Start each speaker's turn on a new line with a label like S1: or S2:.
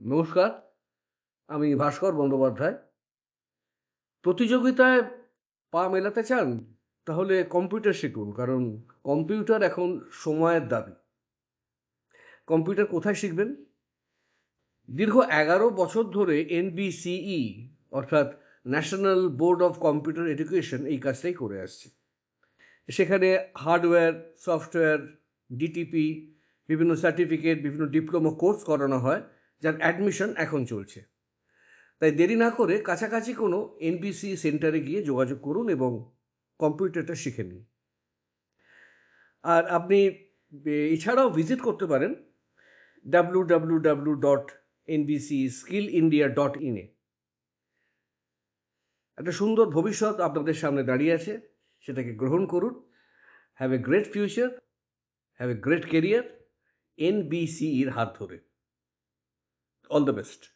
S1: নমস্কার, আমি ভাস্কর বন্দ্যোপাধ্যায়। প্রতিযোগিতায় পা মেলাতে চান, তাহলে কম্পিউটার শিখুন, কারণ কম্পিউটার এখন সময়ের দাবি। কম্পিউটার কোথায় শিখবেন? দীর্ঘ এগারো বছর ধরে এনবিসিই, অর্থাৎ National Board of Computer Education, এই কাজটাই করে আসছে। সেখানে হার্ডওয়্যার, সফটওয়্যার, ডিটিপি, বিভিন্ন সার্টিফিকেট, বিভিন্ন ডিপ্লোমা কোর্স করানো হয়। যার অ্যাডমিশন এখন চলছে। তাই দেরি না করে কাছাকাছি কোনো এনবিসি সেন্টারে গিয়ে যোগাযোগ করুন এবং কম্পিউটারটা শিখে নিন। আর আপনি এছাড়াও ভিজিট করতে পারেন W W W dot NBC Skill India dot ইনে একটা সুন্দর ভবিষ্যৎ আপনাদের সামনে দাঁড়িয়ে আছে, সেটাকে গ্রহণ করুন। Have a great future have a great career এনবিসির হাত ধরে। All the best.